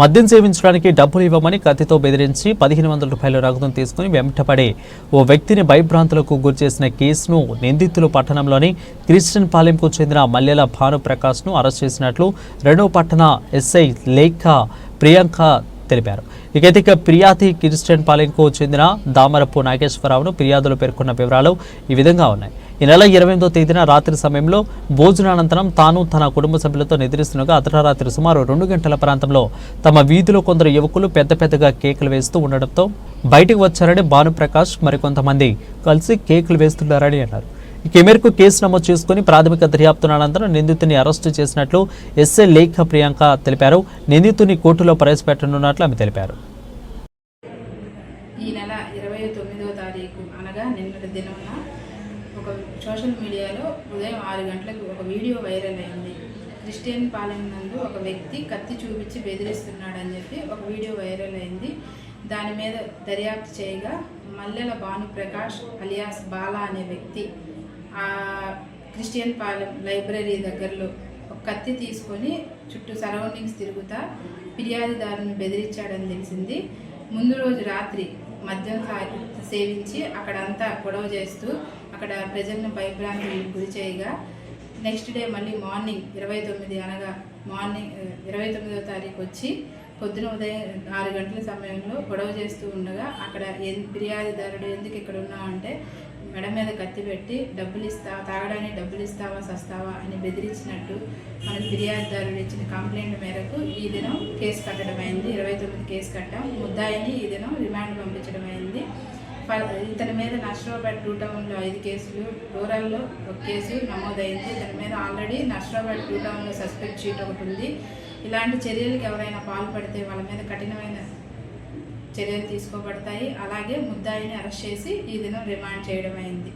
మద్యం సేవించడానికి డబ్బులు ఇవ్వమని కత్తితో బెదిరించి పదిహేను వందల రూపాయల రక్తం తీసుకుని వెంటపడే ఓ వ్యక్తిని భయభ్రాంతులకు గురిచేసిన కేసును నిందితులు పట్టణంలోని క్రిస్టియన్ పాలెంకు చెందిన మల్లెల భానుప్రకాష్ను అరెస్ట్ చేసినట్లు రెండో పట్టణ ఎస్ఐ లేఖ ప్రియాంక తెలిపారు. ఇకైతే ఇక ఫిర్యాది క్రిస్టియన్ పాలెంకు చెందిన దామరపు నాగేశ్వరరావును ఫిర్యాదులు పేర్కొన్న వివరాలు ఈ విధంగా ఉన్నాయి. ఈ నెల ఇరవై ఎనిమిదో తేదీన రాత్రి సమయంలో భోజనానంతరం తాను తన కుటుంబ సభ్యులతో నిద్రిస్తుండగా అర్ధరాత్రి సుమారు రెండు గంటల ప్రాంతంలో తమ వీధిలో కొందరు యువకులు పెద్ద పెద్దగా కేకులు వేస్తూ ఉండడంతో బయటకు వచ్చారని భానుప్రకాష్ మరికొంతమంది కలిసి కేకులు వేస్తున్నారని అన్నారు. ఈ మేరకు కేసు నమోదు చేసుకుని ప్రాథమిక దర్యాప్తున అనంతరం నిందితుని అరెస్టు చేసినట్లు ఎస్ఏ లేఖ ప్రియాంక తెలిపారు. నిందితుని కోర్టులో ప్రవేశపెట్టనున్నట్లు ఆమె తెలిపారు. ఈ నెల ఇరవై తొమ్మిదో తారీఖు అనగా నిన్నటి దినమున ఒక సోషల్ మీడియాలో ఉదయం ఆరు గంటలకు ఒక వీడియో వైరల్ అయింది. క్రిస్టియన్ పాలెం నందు ఒక వ్యక్తి కత్తి చూపించి బెదిరిస్తున్నాడని చెప్పి ఒక వీడియో వైరల్ అయింది. దాని మీద దర్యాప్తు చేయగా మల్లెల భానుప్రకాష్ అలియాస్ బాలా అనే వ్యక్తి ఆ క్రిస్టియన్ పాలెం లైబ్రరీ దగ్గరలో ఒక కత్తి తీసుకొని చుట్టూ సరౌండింగ్స్ తిరుగుతా ఫిర్యాదుదారుని బెదిరించాడని తెలిసింది. ముందు రోజు రాత్రి మద్యం సేవించి అక్కడంతా గొడవ చేస్తూ అక్కడ ప్రజలను భయభ్రాంతులకు గురి చేయగా నెక్స్ట్ డే మళ్ళీ మార్నింగ్ ఇరవై తొమ్మిది అనగా మార్నింగ్ uh, ఇరవై తొమ్మిదవ తారీఖు వచ్చి పొద్దున ఉదయం ఆరు గంటల సమయంలో గొడవ చేస్తూ ఉండగా అక్కడ ఎన్- ఫిర్యాదుదారుడు ఎందుకు ఇక్కడ ఉన్నావు అంటే మెడ మీద కత్తి పెట్టి డబ్బులు ఇస్తా తాగడానికి డబ్బులు ఇస్తావా సస్తావా అని బెదిరించినట్టు మన ఫిర్యాదుదారుడు ఇచ్చిన కంప్లైంట్ మేరకు ఈ దినం కేసు కట్టడం అయింది ఇరవై తొమ్మిది కేసు కట్టాం. ముద్దాయిని ఈ దినం రిమాండ్ పంపించడం అయింది ఇతని మీద నర్సరావుపేట టూ టౌన్లో ఐదు కేసులు రూరల్లో ఒక కేసు నమోదైంది. ఇతని మీద ఆల్రెడీ నర్సరావుపేట టూ టౌన్లో సస్పెక్ట్ షీట్ ఒకటి ఉంది. ఇలాంటి చర్యలకు ఎవరైనా పాల్పడితే వాళ్ళ మీద కఠినమైన చర్యలు తీసుకోబడతాయి. అలాగే ముద్దాయిని అరెస్ట్ చేసి ఈ దినం రిమాండ్ చేయడం అయింది